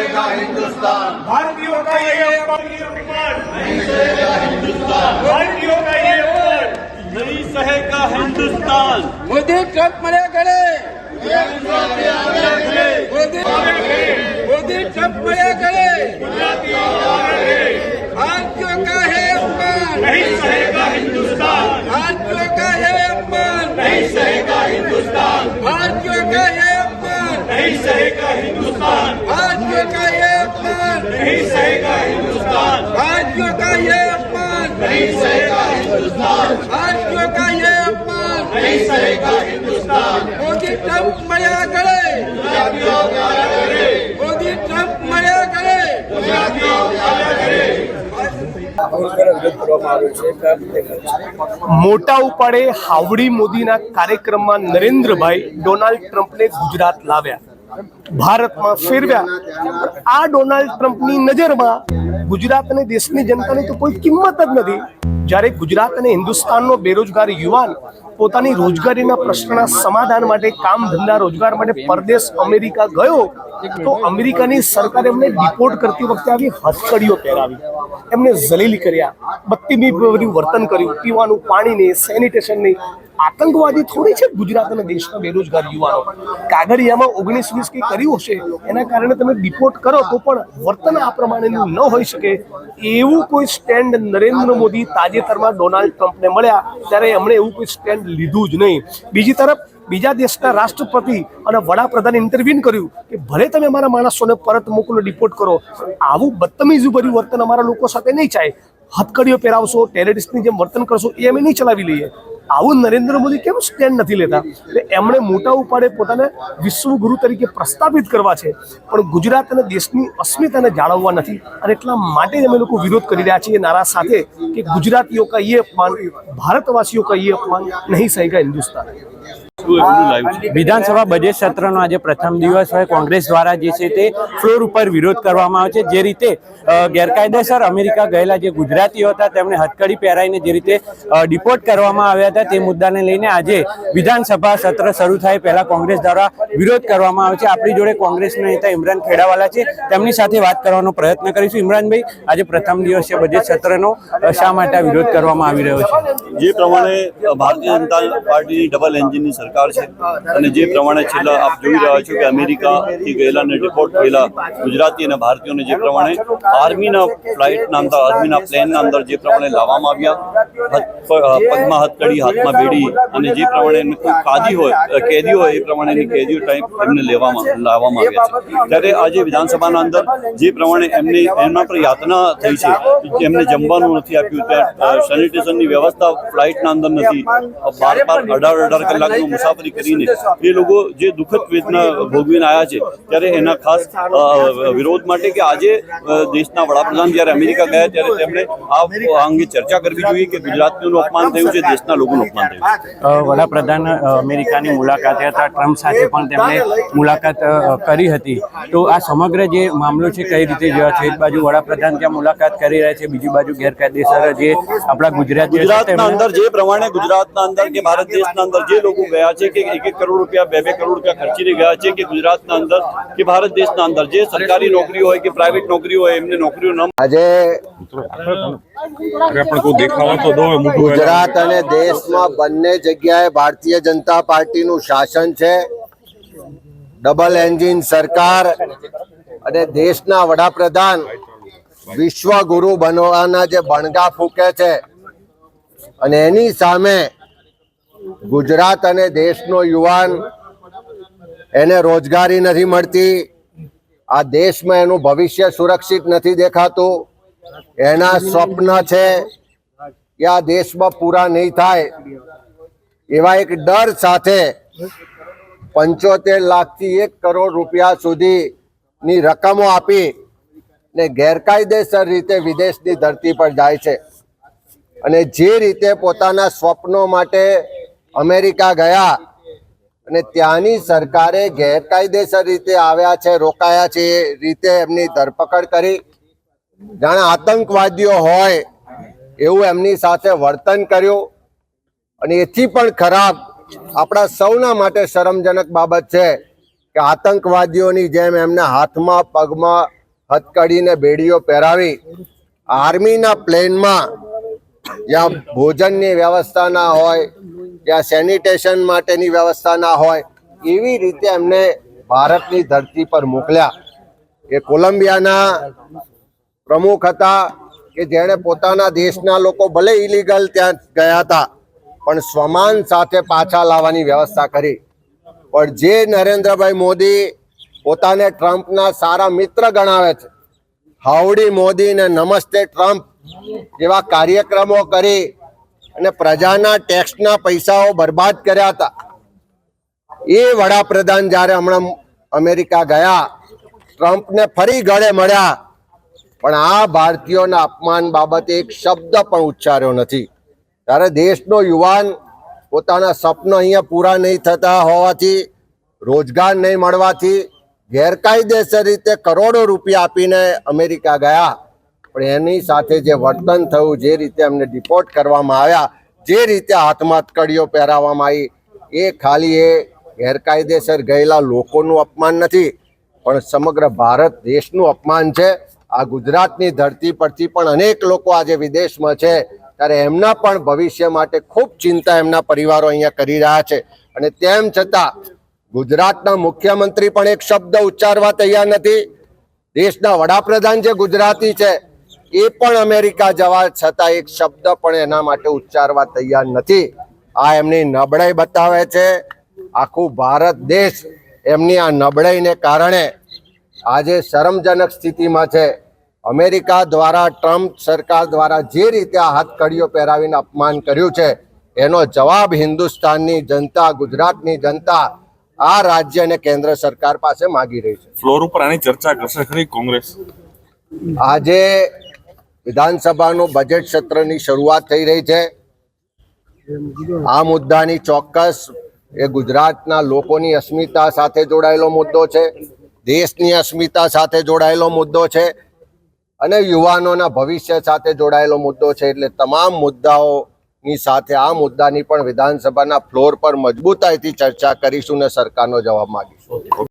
चलेगा हिंदुस्तान। भारतीयों का ये हिंदुस्तान भारतीयों का ये नहीं सहेगा हिंदुस्तान। मोदी ट्रंप मरे गड़े मोदी मोदी ट्रंप मरे गड़े भारतीयों का है अपमान। नहीं सहेगा हिंदुस्तान। भारतीयों का है अपमान। नहीं सहेगा हिंदुस्तान। भारतीयों का है अपमान। नहीं सहेगा हिंदुस्तान। नहीं सहेगा हिंदुस्तान भारतीयों का ये अपमान नहीं सहेगा हिंदुस्तान મોદી ટ્રમ્પ મળ્યા ગળે गुजरातियों के आगे करे મોદી ટ્રમ્પ મળ્યા ગળે गुजरातियों के आगे करे મોટા ઉપાડે હાવડી મોદીના કાર્યક્રમમાં નરેન્દ્રભાઈ ડોનાલ્ડ ટ્રમ્પને ગુજરાત લાવ્યા ભારતમાં ફેરવ્યા. આ ડોનાલ્ડ ટ્રમ્પની નજરમાં ગુજરાત અને દેશની જનતાની તો કોઈ કિંમત જ નથી. જ્યારે ગુજરાત અને હિન્દુસ્તાનનો બેરોજગાર યુવાન પોતાની રોજગારીના પ્રશ્નના સમાધાન માટે કામ ધંધા રોજગાર માટે પરદેશ અમેરિકા ગયો, તો અમેરિકાની સરકારે એમને ડિપોર્ટ કરતી વખતે આવી હથકડીઓ પહેરાવી. એમને જલીલ કર્યા બત્તીમી ભર્યું વર્તન કર્યું, પીવાનું પાણી નહીં, સેનિટેશન નહીં. આતંકવાદી થોડી છે ગુજરાત અને દેશના બેરોજગાર યુવાનો. કાગળિયામાં ઓગણીસ વીસ કંઈ કર્યું હશે, એના કારણે તમે ડિપોર્ટ કરો તો પણ વર્તન આ પ્રમાણેનું ન હોઈ શકે. એવું કોઈ સ્ટેન્ડ નરેન્દ્ર મોદી તાજેતરમાં ડોનાલ્ડ ટ્રમ્પને મળ્યા ત્યારે એમણે એવું કોઈ સ્ટેન્ડ લીધું જ નહીં. બીજી તરફ, બીજા દેશના રાષ્ટ્રપતિ અને વડાપ્રધાને ઇન્ટરવ્યુન કર્યું કે ભલે તમે અમારા માણસોને પરત મોકલો, ડિપોર્ટ કરો આવું બદતમીજી ભર્યું વર્તન અમારા લોકો સાથે નહીં ચાય હથકડીઓ પહેરાવશો, ટેરરિસ્ટની જેમ વર્તન કરશો, એ અમે નહીં ચલાવી લઈએ. આવું નરેન્દ્ર મોદી કેમ સ્ટેન્ડ નથી લેતા? એટલે એમણે મોટા ઉપાડે પોતાને વિશ્વગુરુ તરીકે પ્રસ્થાપિત કરવા છે. પણ ગુજરાત અને દેશની અસ્મિતાને જાળવવા નથી અને એટલા માટે જ અમે લોકો વિરોધ કરી રહ્યા છીએ નારા સાથે કે ગુજરાતીઓ કા યે અપમાન ભારતવાસીઓ કા યે અપમાન નહીં, સહેગા હિન્દુસ્તાન. વિધાનસભા બજેટ સત્રનો આજે પ્રથમ દિવસ હોય. કોંગ્રેસ દ્વારા જે છે તે ફ્લોર ઉપર વિરોધ કરવામાં આવે છે. જે રીતે ગેરકાયદેસર અમેરિકા ગયેલા જે ગુજરાતીઓ હતા તેમને હથકડી પહેરાઈને જે રીતે ડિપોર્ટ કરવામાં આવ્યા હતા તે મુદ્દાને લઈને આજે વિધાનસભા સત્ર શરૂ થાય. પહેલા કોંગ્રેસ દ્વારા વિરોધ કરવામાં આવે છે. આપણી જોડે કોંગ્રેસના નેતા ઇમરાન ખેડાવાલા છે. તેમની સાથે વાત કરવાનો પ્રયત્ન કરીશું. ઇમરાનભાઈ આજે પ્રથમ દિવસ છે બજેટ સત્રનો. શા માટે વિરોધ કરવામાં આવી રહ્યો છે? જે પ્રમાણે ભારતીય જનતા પાર્ટીની ડબલ એન્જિનની સરકાર છે. અને જે પ્રમાણે છેલ્લા આપ જોઈ રહ્યા છો કે અમેરિકાથી ગયેલા અને ડિપોર્ટ થયેલા ગુજરાતી અને ભારતીયોને જે પ્રમાણે આર્મીના ફ્લાઇટના અંદર, આર્મીના પ્લેનના અંદર જે પ્રમાણે લાવવામાં આવ્યા પગમાં હથકડી હાથમાં બેડી અને જે પ્રમાણે કાદી હોય કેદી હોય, એ પ્રમાણેની કેદીઓ ટાઈપ એમને લેવામાં, લાવવામાં આવ્યા છે. ત્યારે આજે વિધાનસભાના અંદર જે પ્રમાણે એમની, એમના પર યાતના થઈ છે એમને જમવાનું નથી આપ્યું, ત્યાં સેનિટેશનની વ્યવસ્થા ફ્લાઇટના અંદર નથી. બાર બાર અઢાર અઢાર કલાકની મુસાફરી કરીને એ લોકો જે દુઃખદ વેદના ભોગવીને આવ્યા છે ત્યારે એના ખાસ વિરોધ માટે કે આજે દેશના વડાપ્રધાન જ્યારે અમેરિકા ગયા ત્યારે તેમણે આ આ અંગે ચર્ચા કરવી જોઈએ કે ગુજરાતીઓનું અપમાન થયું છે દેશના લોકોનું અપમાન થયું વડાપ્રધાન અમેરિકાની મુલાકાતે હતા ટ્રમ્પ સાથે પણ તેમણે મુલાકાત કરી હતી. તો આ સમગ્ર જે મામલો છે કઈ રીતે જોવા છે એક બાજુ વડાપ્રધાન ત્યાં મુલાકાત કરી રહ્યા છે બીજી બાજુ ગેરકાયદેસર જે આપણા ગુજરાત ગુજરાતના અંદર જે પ્રમાણે ગુજરાતના અંદર કે ભારત દેશના અંદર જે લોકો ગયા છે કે એક એક કરોડ રૂપિયા બે બે કરોડ રૂપિયા ખર્ચીને ગયા છે કે ગુજરાતના અંદર કે ભારત દેશના અંદર. જે સરકારી નોકરી હોય કે પ્રાઇવેટ નોકરી હોય એમને નોકરીઓ ન આજે ગુજરાત અને દેશમાં બંને જગ્યાએ ભારતીય જનતા પાર્ટીનું શાસન છે. ડબલ એન્જિન સરકાર અને દેશના વડાપ્રધાન વિશ્વગુરુ બનવાના જે બણગા ફૂકે છે. અને એની સામે ગુજરાત અને દેશનો યુવાન એને રોજગારી નથી મળતી. આ દેશમાં એનું ભવિષ્ય સુરક્ષિત નથી દેખાતું. એના સ્વપ્ન છે કે આ દેશમાં પૂરા નહીં થાય. એવા એક ડર સાથે પંચોતેર લાખથી એક કરોડ રૂપિયા સુધીની રકમો આપી ને ગેરકાયદેસર રીતે વિદેશની ધરતી પર જાય છે. અને જે રીતે પોતાના સ્વપ્નો માટે અમેરિકા ગયા અને ત્યાંની સરકારે ગેરકાયદેસર રીતે આવ્યા છે, રોકાયા છે, એ રીતે એમની ધરપકડ કરી. જાણે આતંકવાદીઓ હોય એવું એમની સાથે વર્તન કર્યું. અને એથી પણ ખરાબ આપણા સૌના માટે શરમજનક બાબત છે કે આતંકવાદીઓની જેમ એમના હાથમાં, પગમાં હથકડીને બેડીઓ પહેરાવી આર્મીના પ્લેનમાં જ્યાં ભોજનની વ્યવસ્થા ના હોય જ્યાં સેનિટેશન માટેની વ્યવસ્થા ના હોય, એવી રીતે એમને ભારતની ધરતી પર મોકલ્યા. એ કોલંબિયાના પ્રમુખ હતા કે જેણે પોતાના દેશના લોકો ભલે ઇલીગલ ત્યાં ગયા હતા, પણ સ્વમાન સાથે પાછા લાવવાની વ્યવસ્થા કરી. પણ જે નરેન્દ્રભાઈ મોદી પોતાને ટ્રમ્પના સારા મિત્ર ગણાવે છે હાવડી મોદી ને નમસ્તે ટ્રમ્પ જેવા કાર્યક્રમો કરી અને પ્રજાના ટેક્સના પૈસાઓ બરબાદ કર્યા હતા. એ વડાપ્રધાન જ્યારે હમણાં અમેરિકા ગયા, ટ્રમ્પને ફરી ગળે મળ્યા, પણ આ ભારતીયોના અપમાન બાબતે એક શબ્દ પણ ઉચ્ચાર્યો નથી. ત્યારે દેશનો યુવાન પોતાના સપનો અહીંયા પૂરા નહીં થતા હોવાથી, રોજગાર નહીં મળવાથી ગેરકાયદેસર રીતે કરોડો રૂપિયા આપીને અમેરિકા ગયા. પણ એની સાથે જે વર્તન થયું, જે રીતે એમને ડિપોર્ટ કરવામાં આવ્યા, જે રીતે હાથમાં કડીઓ પહેરાવવામાં આવી, એ ખાલી એ ગેરકાયદેસર ગયેલા લોકોનું અપમાન નથી, પણ સમગ્ર ભારત દેશનું અપમાન છે. આ ગુજરાતની ધરતી પરથી પણ અનેક લોકો આજે વિદેશમાં છે, ત્યારે એમના પણ ભવિષ્ય માટે ખૂબ ચિંતા એમના પરિવારો અહીંયા કરી રહ્યા છે. અને તેમ છતાં, ગુજરાતના મુખ્યમંત્રી પણ એક શબ્દ ઉચ્ચારવા તૈયાર નથી. દેશના વડાપ્રધાન જે ગુજરાતી છે એ પણ અમેરિકા જવા છતાં એક શબ્દ પણ એના માટે ઉચ્ચારવા તૈયાર નથી. આ એમની નબળાઈ બતાવે છે. આખું ભારત દેશ એમની આ નબળાઈને કારણે આજે શરમજનક સ્થિતિમાં છે. અમેરિકા દ્વારા ટ્રમ્પ સરકાર દ્વારા જે રીતે આ હાથકડીઓ પહેરાવીને અપમાન કર્યું છે એનો જવાબ હિન્દુસ્તાનની જનતા ગુજરાતની જનતા આ રાજ્ય અને કેન્દ્ર સરકાર પાસે માગી રહી છે. ફ્લોર ઉપર આની ચર્ચા કરશે ખરી કોંગ્રેસ? આજે વિધાનસભાનું બજેટ સત્રની શરૂઆત થઈ રહી છે. આ મુદ્દાની ચોક્કસ એ ગુજરાતના લોકોની અસ્મિતા સાથે જોડાયેલો મુદ્દો છે. દેશની અસ્મિતા સાથે જોડાયેલો મુદ્દો છે. અને યુવાનોના ભવિષ્ય સાથે જોડાયેલો મુદ્દો છે. એટલે તમામ મુદ્દાઓની સાથે આ મુદ્દાની પણ વિધાનસભાના ફ્લોર પર મજબૂતાઈથી ચર્ચા કરીશું અને સરકારનો જવાબ માંગીશું.